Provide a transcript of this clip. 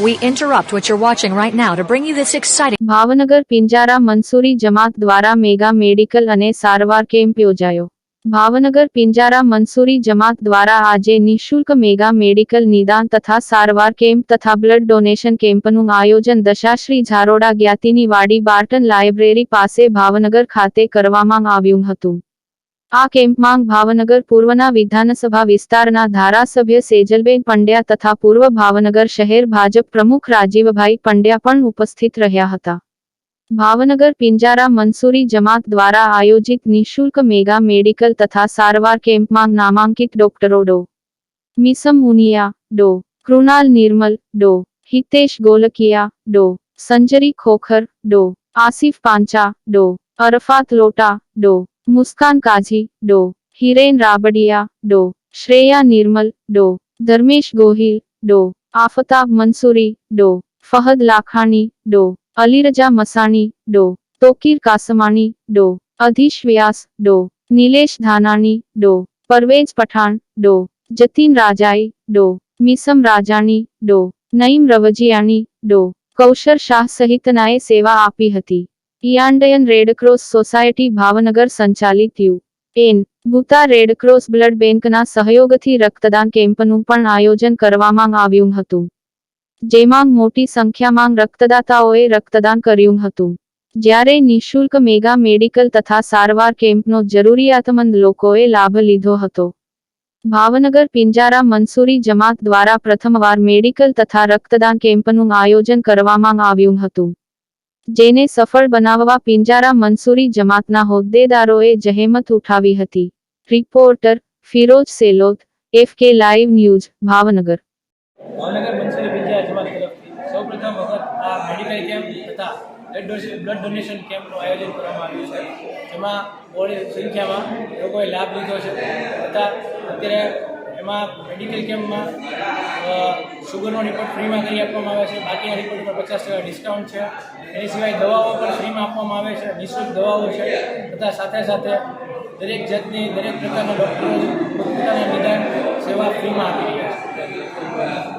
We interrupt what you're watching right now to bring you this exciting Bhavnagar, Pinjara, Mansuri, જમાત દ્વારા mega medical અને સારવાર camp યોજાયો. ભાવનગર, પિંજારા, મંસૂરી, જમાત દ્વારા આજે નિઃશુલ્ક મેગા મેડિકલ નિદાન તથા સારવાર કેમ્પ તથા બ્લડ ડોનેશન કેમ્પનું આયોજન દશાશ્રી ઝારોડા જ્ઞાતિની વાડી બાર્ટન લાઇબ્રેરી પાસે ભાવનગર ખાતે કરવામાં આવ્યું હતું. આ કેમ્પમાં ભાવનગર પૂર્વના વિધાનસભા વિસ્તારના ધારાસભ્ય સેજલબેન પંડ્યા તથા પૂર્વ ભાવનગર શહેર ભાજપ પ્રમુખ રાજીવભાઈ પંડ્યા પણ ઉપસ્થિત રહ્યા હતા. ભાવનગર પિંજારા મંસૂરી જમાત દ્વારા આયોજિત નિઃશુલ્ક મેગા મેડિકલ તથા સારવાર કેમ્પમાં નામાંકિત ડોક્ટરો ડો. મિસમ મુનિયા, ડો. કૃણાલ નિર્મલ, ડો. હિતેશ ગોલકિયા, ડો. સંજરી ખોખર, ડો. આસિફ પાંચા, ડો. અરફાત લોટા, ડો. મુસ્કાન કાઝી, ડો. હિરેન રાબડિયા, ડો. શ્રેયા નિર્મલ, ડો. ધર્મેશ ગોહિલ, ડો. આફતાબ મંસૂરી ડો. ફહદ લાખાણી, ડો. અલીરજા મસાણી, ડો. તોકીર કાસમાણી, ડો. અધીશ વ્યાસ, ડો. નિલેશ ધાનાણી, ડો. પરવેજ પઠાણ, ડો. જતીન રાજાઈ, ડો. મિસમ રાજાણી, ડો. નઈમ રવજીયાણી, ડો. કૌશર શાહ સહિતનાએ સેવા આપી હતી. ઇયાન્ડયન રેડક્રોસ સોસાયટી ભાવનગર સંચાલિત U. N. Bhuta Red Cross blood બેંકના સહયોગથી રક્તદાન કેમ્પનું પણ આયોજન કરવામાં આવ્યું હતું. જેમાં મોટી સંખ્યામાં રક્તદાતાઓએ રક્તદાન કર્યું હતું. જ્યારે નિઃશુલ્ક મેગા મેડિકલ તથા સારવાર કેમ્પનો જરૂરિયાતમંદ લોકોએ લાભ લીધો હતો. ભાવનગર પિંજારા મંસૂરી જમાત દ્વારા પ્રથમવાર મેડિકલ તથા રક્તદાન કેમ્પનું આયોજન કરવામાં આવ્યું હતું. જેને સફળ બનાવવા પિંજારા મંસૂરી જમાતના હોદ્દેદારોએ જહેમત ઉઠાવી હતી. Reporter Firoj Selot, F K live news, Bhavnagar. અત્યારે એમાં મેડિકલ કેમ્પમાં શુગરનો રિપોર્ટ ફ્રીમાં કરી આપવામાં આવે છે. બાકીના રિપોર્ટ પર પચાસ ટકા ડિસ્કાઉન્ટ છે. એની સિવાય દવાઓ પણ ફ્રીમાં આપવામાં આવે છે. નિઃશુલ્ક દવાઓ છે. બધા સાથે સાથે દરેક જાતની, દરેક પ્રકારના ડૉક્ટરો પોતાના નિદાન સેવા ફ્રીમાં આપી રહ્યા છે.